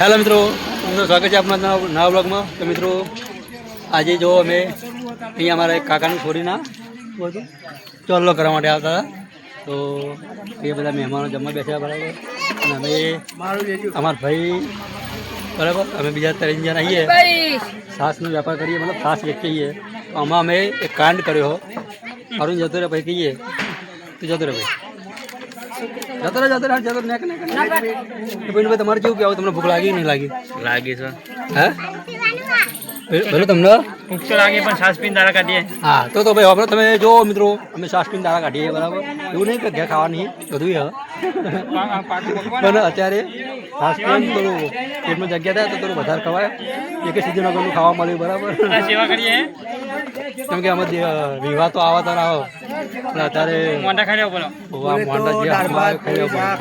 Hello મિત્રો મિત્રો સ્વાગત છે આપણા નવા બ્લોગમાં. તો મિત્રો, આજે જો અમે અહીંયા અમારા એક કાકાની છોરીના ચોલ્લો કરવા માટે આવતા હતા. તો એ બધા મહેમાનો જમવા બેસ્યા બરાબર. અને અમે અમારા ભાઈ, બરાબર, અમે બીજા ત્રણ જણા આવીએ સાસનો વેપાર કરીએ, મતલબ છાસ વેચીએ તો આમાં અમે એક કાંડ કર્યો. મારું જતો રહે ભાઈ કહીએ. તું જતો રહે ભાઈ જતો રહે જતો રહે જતો નેક નેક. ભાઈ તમારે કેવું કહેવું તમને ભૂખ લાગી નહીં લાગી? લાગે છે. હે? ભલે તમને. ભૂખ તો લાગે પણ છાસ પીને દાડા કાઢીએ. હા તો તો ભાઈ આપણે તમે જો મિત્રો અમે સાસ પીને દાડા કાઢીએ બરાબર? એવું નહીં કે ઘેર ખાવાની બધું હે. પણ અત્યારે ખાસ કરીને થોડું પેટમાં જગ્યા થાય તો થોડું વધારે ખવાય. એક સિઝન નગરનું ખાવા મળ્યું બરાબર? સેવા કરીએ કેમ કે અમે વિવાહ તો આવા ના આવો. પણ અત્યારે મોંઢા ખાઈ લેવો બોલો વાહ, જે હાથમાં આવે ખાઈ લેવું પડે.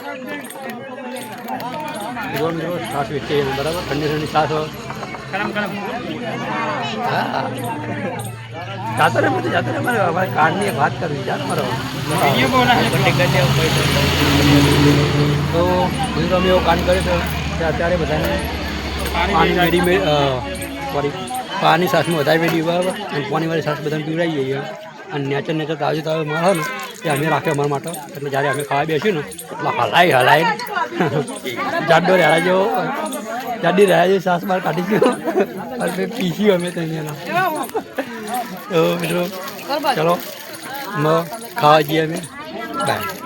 મિત્રો છાશ બરાબર? ઠંડી ઠંડી છાશ જાતો રે બધું જાતો રે મારે. અમારે કાર્ડની એક વાત કરવી છે મારો. તો અમે એવો કાંડ કર્યો છે અત્યારે બધાને પાણી મેડી મે સોરી. પાણી સાસમાં વધારે મેડી બરાબર. અને પાણીવાળી સાસ બધાને પીવડાવી જઈએ અને નેચર નેચર તાજું તાજું મારો ને એ અમે રાખે અમારા માટે. એટલે જ્યારે અમે ખાવા બેસીએ ને એટલે હલાઈ હલાઈ જાડો રહ્યા જેવો જાડી રહ્યા જેવો સાસ બહાર કાઢી ગયો અને પીસ્યું અમે તો તો મિત્રો ચલો મ ખાવા જઈએ અમે. બાય